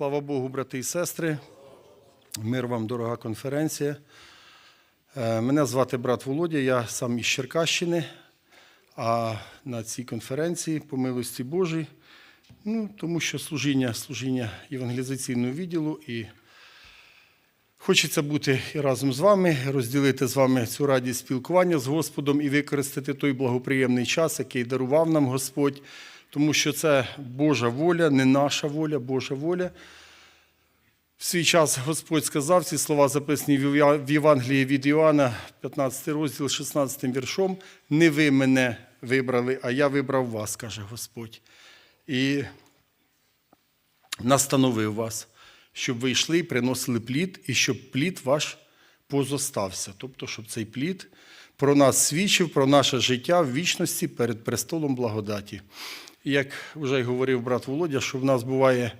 Слава Богу, брати і сестри. Мир вам, дорога конференція. Е, Мене звати брат Володя, я сам із Черкащини. А на цій конференції, по милості Божій, ну, тому що служіння, служіння євангелізаційного відділу і Хочеться бути і разом з вами, розділити з вами цю радість спілкування з Господом і використати той благоприємний час, який дарував нам Господь, тому що це Божа воля, не наша воля, Божа воля. В свій час Господь сказав ці слова, записані в Євангелії від Іоанна, 15 розділ, 16 віршом. Не ви мене вибрали, а я вибрав вас, каже Господь. І настановив вас, щоб ви йшли і приносили плід, і щоб плід ваш позостався. Тобто, щоб цей плід про нас свідчив, про наше життя в вічності перед престолом благодаті. Як вже й говорив брат Володя, що в нас буває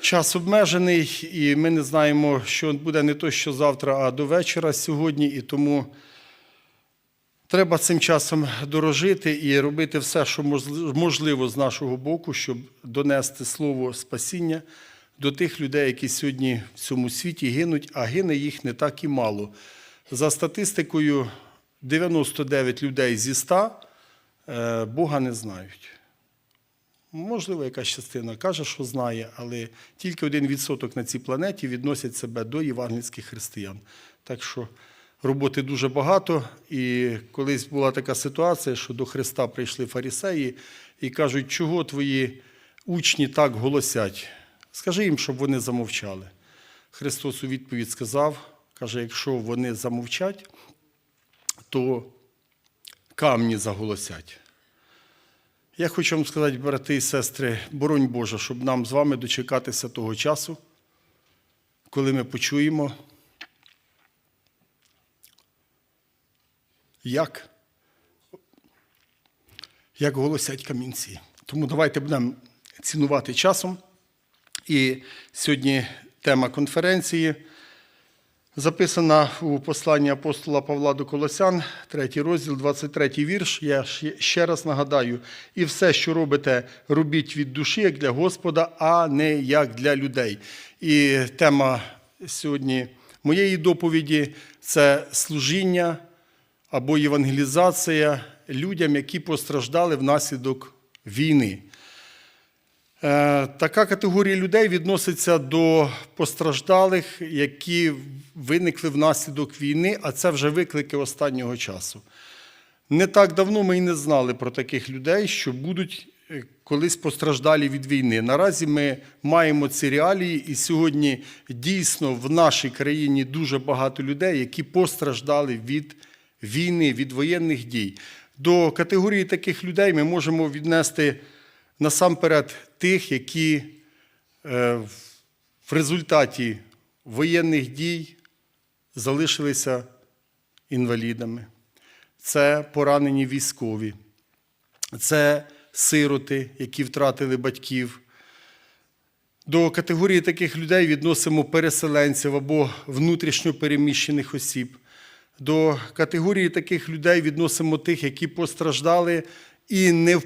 час обмежений, і ми не знаємо, що буде не то, що завтра, а до вечора сьогодні, і тому. Треба цим часом дорожити і робити все, що можливо з нашого боку, щоб донести слово спасіння до тих людей, які сьогодні в цьому світі гинуть, а гине їх не так і мало. За статистикою, 99 людей зі 100 е, Бога не знають. Можливо, якась частина каже, що знає, але тільки один відсоток на цій планеті відносять себе до євангельських християн. Так що роботи дуже багато. І колись була така ситуація, що до Христа прийшли фарисеї і кажуть, чого твої учні так голосять? Скажи їм, щоб вони замовчали. Христос у відповідь сказав, каже, якщо вони замовчать, то камні заголосять. Я хочу вам сказати, брати і сестри, боронь Боже, щоб нам з вами дочекатися того часу, коли ми почуємо, як, як голосять камінці. Тому давайте будемо цінувати часом. І сьогодні тема конференції записана у посланні апостола Павла до Колосян, 3 розділ, 23 вірш. Я ще раз нагадаю: і все, що робите, робіть від душі, як для Господа, а не як для людей. І тема сьогодні моєї доповіді це служіння або євангелізація людям, які постраждали внаслідок війни. Е, така категорія людей відноситься до постраждалих, які виникли внаслідок війни, а це вже виклики останнього часу. Не так давно ми і не знали про таких людей, що будуть е, колись постраждалі від війни. Наразі ми маємо ці реалії, і сьогодні дійсно в нашій країні дуже багато людей, які постраждали від війни, від воєнних дій. До категорії таких людей ми можемо віднести насамперед тих, які е, в результаті воєнних дій залишилися інвалідами. Це поранені військові, це сироти, які втратили батьків. До категорії таких людей відносимо переселенців або внутрішньо переміщених осіб. До категорії таких людей відносимо тих, які постраждали і не в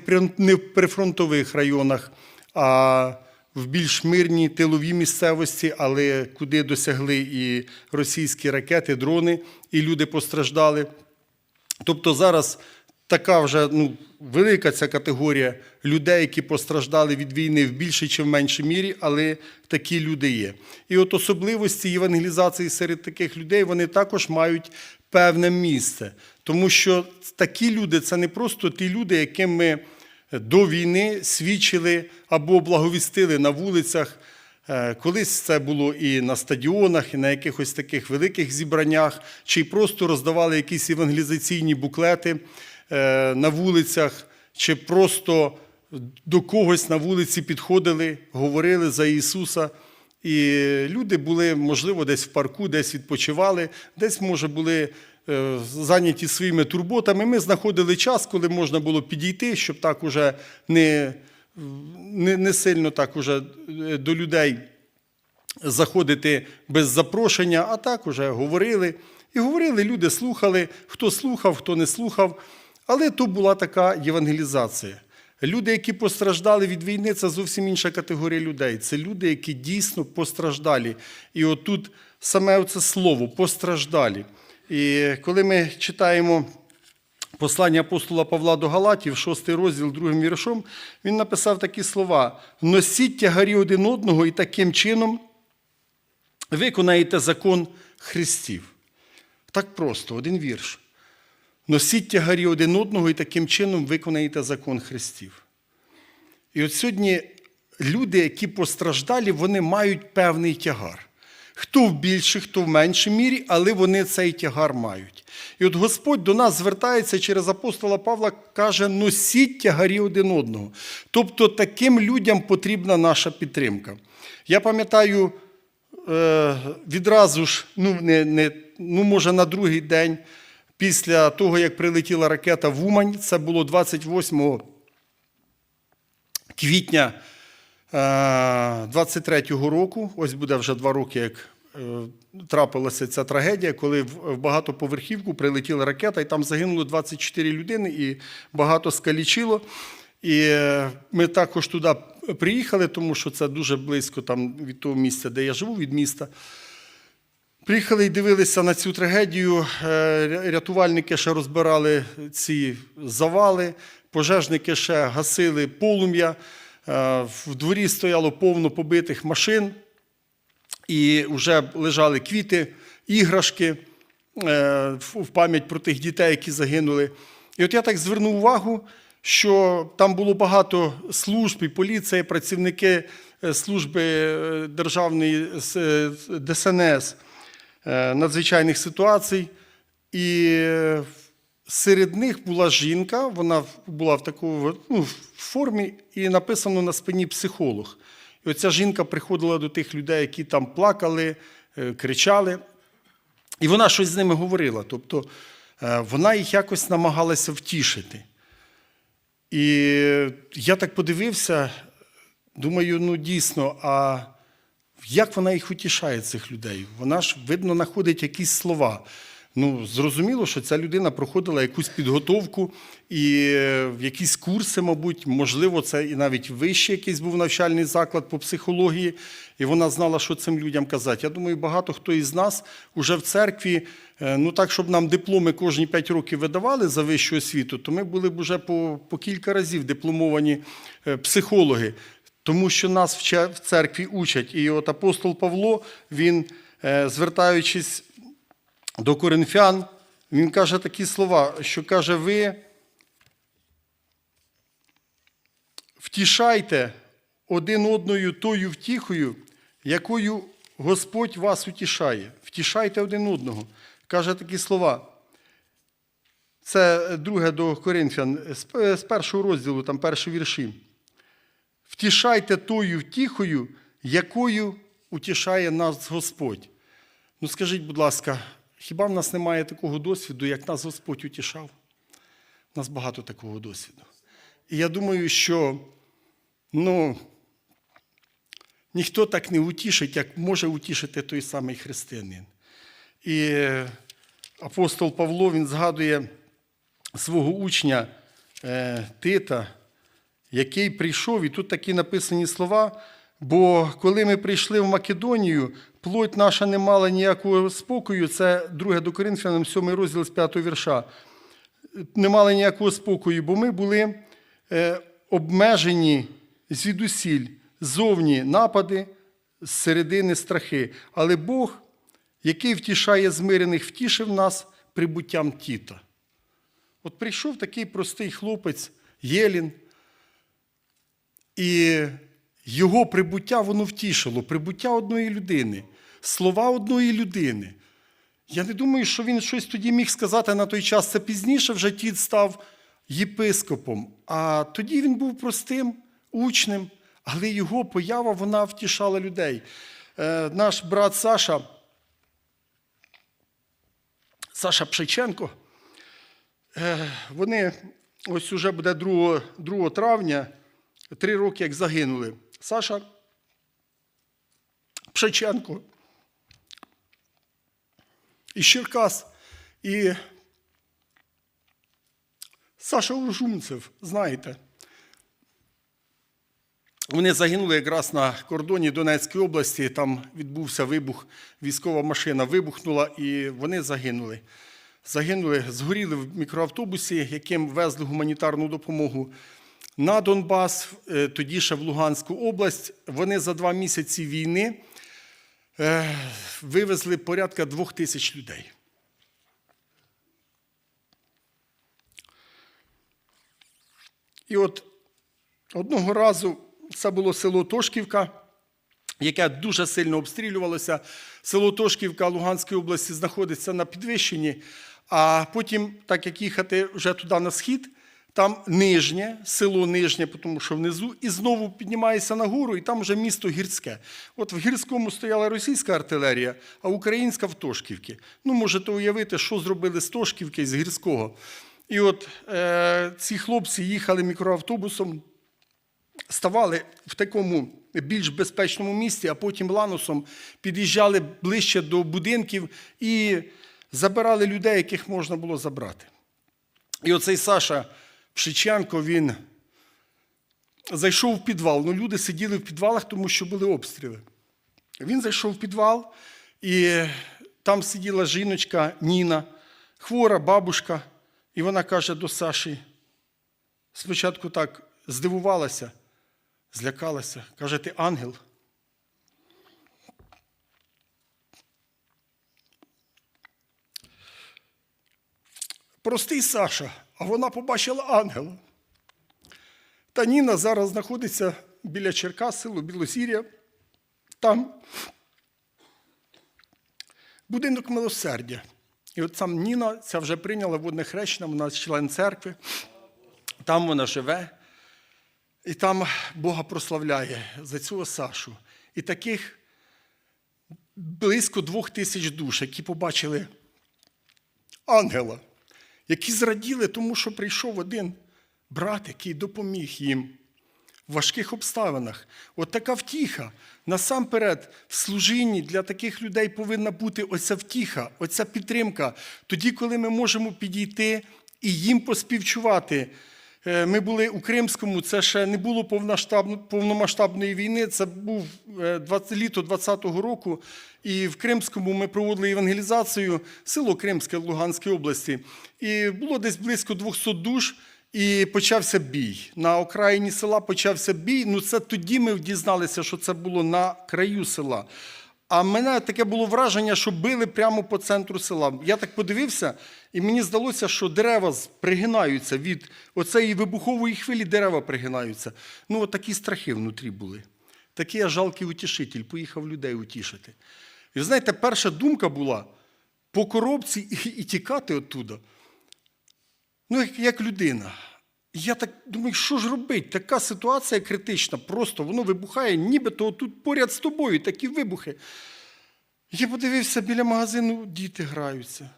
прифронтових районах, а в більш мирній тиловій місцевості, але куди досягли і російські ракети, дрони, і люди постраждали. Тобто зараз така вже ну, велика ця категорія людей, які постраждали від війни в більшій чи в меншій мірі, але такі люди є. І от особливості євангелізації серед таких людей вони також мають певне місце. Тому що такі люди це не просто ті люди, яким ми до війни свідчили або благовістили на вулицях. Е, колись це було і на стадіонах, і на якихось таких великих зібраннях, чи просто роздавали якісь евангелізаційні буклети е, на вулицях, чи просто до когось на вулиці підходили, говорили за Ісуса. І люди були, можливо, десь в парку, десь відпочивали, десь, може, були е, зайняті своїми турботами. Ми знаходили час, коли можна було підійти, щоб так уже не не, не сильно так уже е, до людей заходити без запрошення, а так уже говорили. І говорили, люди слухали, хто слухав, хто не слухав. Але то була така євангелізація. Люди, які постраждали від війни, це зовсім інша категорія людей. Це люди, які дійсно постраждалі. І отут саме це слово постраждалі. І коли ми читаємо послання апостола Павла до Галатів, 6 розділ, другим віршом, він написав такі слова: носіть тягарі один одного і таким чином виконаєте закон Христів. Так просто, один вірш. Носіть тягарі один одного і таким чином виконаєте закон Христів. І от сьогодні люди, які постраждалі, вони мають певний тягар. Хто в більшій, хто в меншій мірі, але вони цей тягар мають. І от Господь до нас звертається через апостола Павла, каже: носіть тягарі один одного. Тобто таким людям потрібна наша підтримка. Я пам'ятаю, е, відразу ж, ну, не, не, ну, може, на другий день, після того, як прилетіла ракета в Умань, це було 28 квітня 23-го року, ось буде вже два роки, як е, трапилася ця трагедія, коли в в багатоповерхівку прилетіла ракета, і там загинуло 24 людини, і багато скалічило. І е, ми також туди приїхали, тому що це дуже близько там, від того місця, де я живу, від міста. Приїхали і дивилися на цю трагедію. Е, Рятувальники ще розбирали ці завали, пожежники ще гасили полум'я. Е, В дворі стояло повно побитих машин, і вже лежали квіти, іграшки е, в пам'ять про тих дітей, які загинули. І от я так звернув увагу, що там було багато служб, і поліція, працівники служби державної ДСНС надзвичайних ситуацій. І е, серед них була жінка, вона була в такому ну, формі, і написано на спині психолог. І оця жінка приходила до тих людей, які там плакали, е, кричали. І вона щось з ними говорила. Тобто е, вона їх якось намагалася втішити. І я так подивився, думаю, ну дійсно, а як вона їх утішає, цих людей? Вона ж, видно, знаходить якісь слова. Ну, зрозуміло, що ця людина проходила якусь підготовку і е, якісь курси, мабуть, можливо, це і навіть вищий якийсь був навчальний заклад по психології, і вона знала, що цим людям казати. Я думаю, багато хто із нас уже в церкві, е, ну так, щоб нам дипломи кожні 5 років видавали за вищу освіту, то ми були б уже по, по кілька разів дипломовані е, психологи. Тому що нас в церкві учать. І от апостол Павло, він, е, звертаючись до коринфян, він каже такі слова, що каже, ви втішайте один одною тою втіхою, якою Господь вас утішає. Втішайте один одного. Каже такі слова. Це друге до Коринфян, з- з першого розділу, там перші вірші. Втішайте тою втіхою, якою утішає нас Господь. Ну скажіть, будь ласка, хіба в нас немає такого досвіду, як нас Господь утішав? У нас багато такого досвіду. І я думаю, що ну, ніхто так не утішить, як може утішити той самий християнин. І апостол Павло він згадує свого учня е, Тита, який прийшов, і тут такі написані слова. Бо коли ми прийшли в Македонію, плоть наша не мала ніякого спокою. Це 2 до Коринфянам, 7 розділ з 5 вірша. Не мали ніякого спокою, бо ми були е, обмежені звідусіль, зовні напади, з середини страхи. Але Бог, який втішає змирених, втішив нас прибуттям Тіта. От прийшов такий простий хлопець, Єлін, і його прибуття воно втішило, прибуття одної людини, слова одної людини. Я не думаю, що він щось тоді міг сказати на той час. Це пізніше вже Тіт став єпископом. А тоді він був простим учнем, але його поява вона втішала людей. Е, наш брат Саша, Саша Пшиченко, е, вони ось уже буде 2, 2 травня, три роки як загинули. Саша Пшиченко і Черкас, і Саша Уржумцев, знаєте. Вони загинули якраз на кордоні Донецької області. Там відбувся вибух, військова машина вибухнула, і вони загинули. Загинули, згоріли в мікроавтобусі, яким везли гуманітарну допомогу на Донбас, е, тоді ще в Луганську область. Вони за два місяці війни е, вивезли порядка двох тисяч людей. І от одного разу це було село Тошківка, яке дуже сильно обстрілювалося. Село Тошківка Луганської області знаходиться на підвищенні, а потім, так як їхати вже туди на схід, там нижнє, село нижнє, тому що внизу, і знову піднімаєшся на гору, і там вже місто гірське. От в гірському стояла російська артилерія, а українська в Тошківці. Ну, можете уявити, що зробили з Тошківки, з гірського. І от е, ці хлопці їхали мікроавтобусом, ставали в такому більш безпечному місці, а потім ланосом під'їжджали ближче до будинків і забирали людей, яких можна було забрати. І оцей Саша Пшиченко, він зайшов в підвал. Ну, люди сиділи в підвалах, тому що були обстріли. Він зайшов в підвал, і там сиділа жіночка Ніна, хвора бабушка, і вона каже до Саші, спочатку так здивувалася, злякалася. Каже, ти ангел. Простий Саша, а вона побачила ангела. Та Ніна зараз знаходиться біля Черкас, село Білосір'я. Там будинок милосердя. І от сам Ніна ця вже прийняла водне хрещення, вона член церкви. Там вона живе. І там Бога прославляє за цього Сашу. І таких близько двох тисяч душ, які побачили ангела, які зраділи тому, що прийшов один брат, який допоміг їм в важких обставинах. От така втіха. Насамперед, в служінні для таких людей повинна бути оця втіха, оця підтримка. Тоді, коли ми можемо підійти і їм поспівчувати. Е, Ми були у Кримському, це ще не було повномасштабної війни, це був е, 20 літо 20-го року. І в Кримському ми проводили евангелізацію, село Кримське Луганської області. І було десь близько 200 душ, і почався бій. На окраїні села почався бій. Ну це тоді ми дізналися, що це було на краю села. А мене таке було враження, що били прямо по центру села. Я так подивився, і мені здалося, що дерева пригинаються від оцеї вибухової хвилі, дерева пригинаються. Ну, от такі страхи внутрі були. Такий я жалкий утішитель, поїхав людей утішити. І знаєте, перша думка була по коробці і, і тікати оттуда. Ну, як, як людина. Я так думаю, що ж робити? Така ситуація критична, просто воно вибухає, нібито тут поряд з тобою такі вибухи. Я подивився біля магазину, діти граються.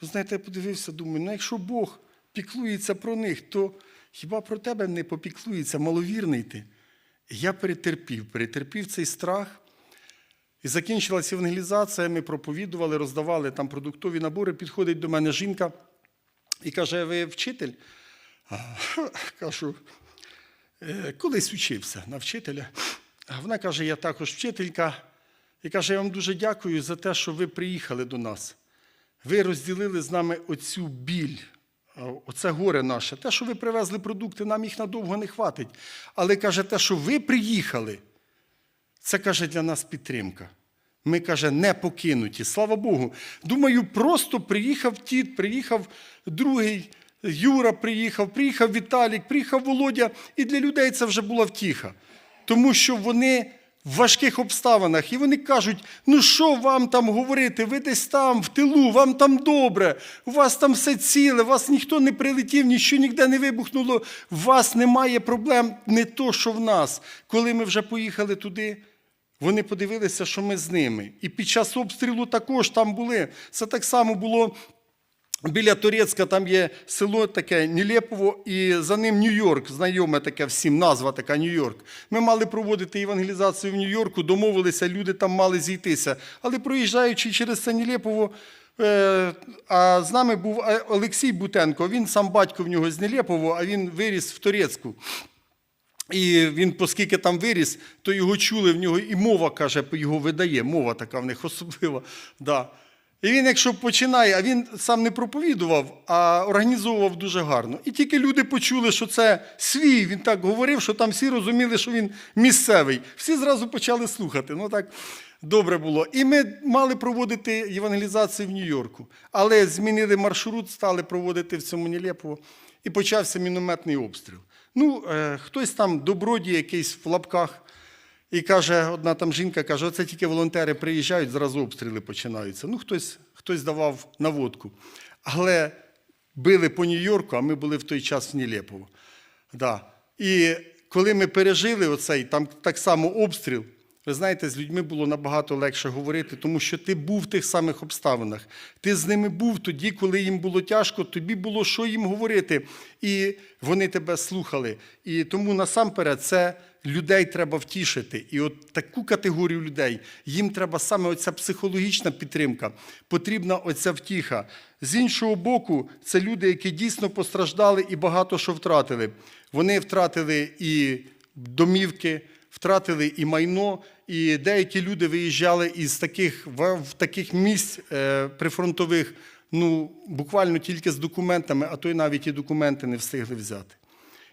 Ви знаєте, я подивився, думаю, ну якщо Бог піклується про них, то хіба про тебе не попіклується, маловірний ти? Я перетерпів, перетерпів цей страх. І закінчилася евангелізація, ми проповідували, роздавали там продуктові набори. Підходить до мене жінка і каже: ви вчитель? Кажу, «Е, колись вчився на вчителя. Вона каже, я також вчителька. І каже, я вам дуже дякую за те, що ви приїхали до нас. Ви розділили з нами оцю біль, оце горе наше. Те, що ви привезли продукти, нам їх надовго не хватить. Але каже, те, що ви приїхали, це каже для нас підтримка. Ми, каже, не покинуті. Слава Богу. Думаю, просто приїхав тіт, приїхав другий, Юра приїхав, приїхав Віталік, приїхав Володя. І для людей це вже була втіха. Тому що вони в важких обставинах, і вони кажуть: ну що вам там говорити? Ви десь там, в тилу, вам там добре, у вас там все ціле, вас ніхто не прилетів, нічого ніде не вибухнуло, у вас немає проблем, не то, що в нас. Коли ми вже поїхали туди. Вони подивилися, що ми з ними. І під час обстрілу також там були. Це так само було біля Турецька, там є село таке Нілєпово, і за ним Нью-Йорк, знайоме таке всім, назва така Нью-Йорк. Ми мали проводити евангелізацію в Нью-Йорку, домовилися, люди там мали зійтися. Але проїжджаючи через це Нілєпово, е, а з нами був Олексій Бутенко, він сам батько в нього з Нілєпово, а він виріс в Турецьку. І він, оскільки там виріс, то його чули, в нього і мова, каже, його видає, мова така в них особлива. Да. І він, якщо починає, а він сам не проповідував, а організовував дуже гарно. І тільки люди почули, що це свій, він так говорив, що там всі розуміли, що він місцевий. Всі зразу почали слухати. Ну так добре було. І ми мали проводити євангелізацію в Нью-Йорку. Але змінили маршрут, стали проводити в цьому Нілєпово, і почався мінометний обстріл. Ну, е, хтось там добродій якийсь в лапках. І каже, одна там жінка каже, оце тільки волонтери приїжджають, зразу обстріли починаються. Ну, хтось, хтось давав наводку. Але били по Нью-Йорку, а ми були в той час в Нілєпово. Да. І коли ми пережили оцей там так само обстріл, ви знаєте, з людьми було набагато легше говорити, тому що ти був в тих самих обставинах. Ти з ними був тоді, коли їм було тяжко, тобі було що їм говорити, і вони тебе слухали. І тому насамперед це людей треба втішити. І от таку категорію людей їм треба саме оця психологічна підтримка, потрібна оця втіха. З іншого боку, це люди, які дійсно постраждали і багато що втратили. Вони втратили і домівки, втратили і майно, і деякі люди виїжджали із таких в, таких місць е, прифронтових, ну буквально тільки з документами, а то й навіть і документи не встигли взяти.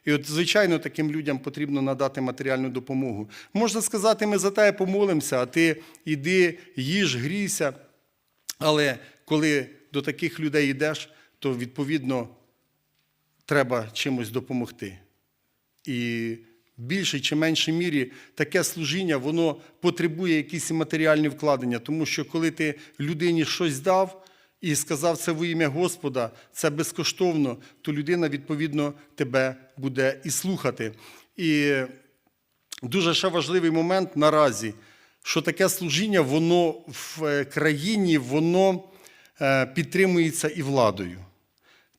І от, звичайно, таким людям потрібно надати матеріальну допомогу. Можна сказати, ми за тебе помолимося, а ти йди, їж, грійся. Але коли до таких людей йдеш, то відповідно треба чимось допомогти. І в більшій чи меншій мірі таке служіння воно потребує якісь матеріальні вкладення, тому що коли ти людині щось дав і сказав це во ім'я Господа, це безкоштовно, то людина відповідно тебе буде і слухати. І дуже ще важливий момент наразі, що таке служіння, воно в е, країні, воно е, підтримується і владою.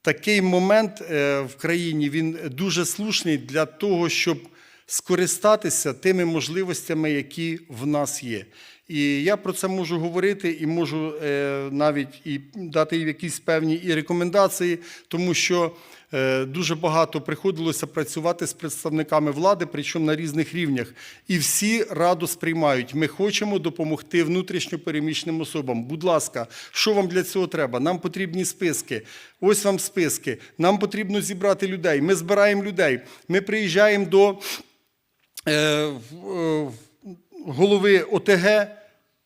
Такий момент е, в країні він дуже слушний для того, щоб скористатися тими можливостями, які в нас є. І я про це можу говорити і можу е, навіть і дати якісь певні і рекомендації, тому що е, дуже багато приходилося працювати з представниками влади, причому на різних рівнях. І всі радо сприймають. Ми хочемо допомогти внутрішньо переміщеним особам. Будь ласка, що вам для цього треба? Нам потрібні списки. Ось вам списки. Нам потрібно зібрати людей. Ми збираємо людей. Ми приїжджаємо до е, голови ОТГ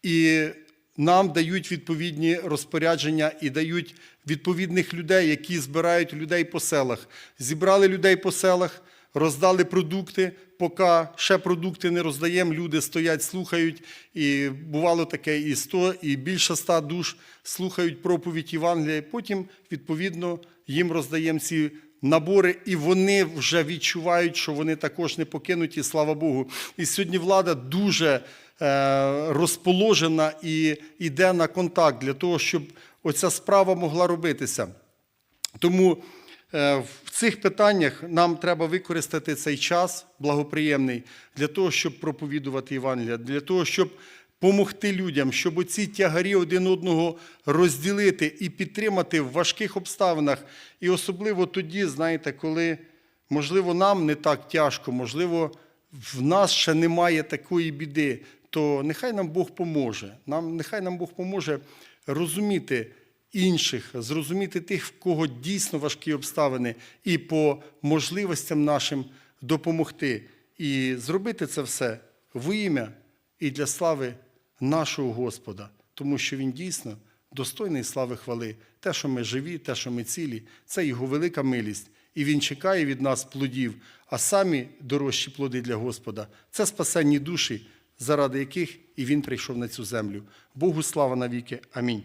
і нам дають відповідні розпорядження і дають відповідних людей, які збирають людей по селах. Зібрали людей по селах, роздали продукти. Поки ще продукти не роздаємо, люди стоять, слухають. І бувало таке і 100, і більше 100 душ слухають проповідь Євангелія. Потім, відповідно, їм роздаємо ці набори, і вони вже відчувають, що вони також не покинуті, слава Богу. І сьогодні влада дуже е, розположена і йде на контакт для того, щоб оця справа могла робитися. Тому е, в цих питаннях нам треба використати цей час благоприємний для того, щоб проповідувати Євангелія, для того, щоб помогти людям, щоб оці тягарі один одного розділити і підтримати в важких обставинах. І особливо тоді, знаєте, коли, можливо, нам не так тяжко, можливо, в нас ще немає такої біди, то нехай нам Бог поможе. Нам, нехай нам Бог поможе розуміти інших, зрозуміти тих, в кого дійсно важкі обставини, і по можливостям нашим допомогти. І зробити це все в ім'я і для слави нашого Господа, тому що Він дійсно достойний слави хвали. Те, що ми живі, те, що ми цілі, це Його велика милість. І Він чекає від нас плодів, а самі дорожчі плоди для Господа це спасенні душі, заради яких і Він прийшов на цю землю. Богу слава навіки. Амінь.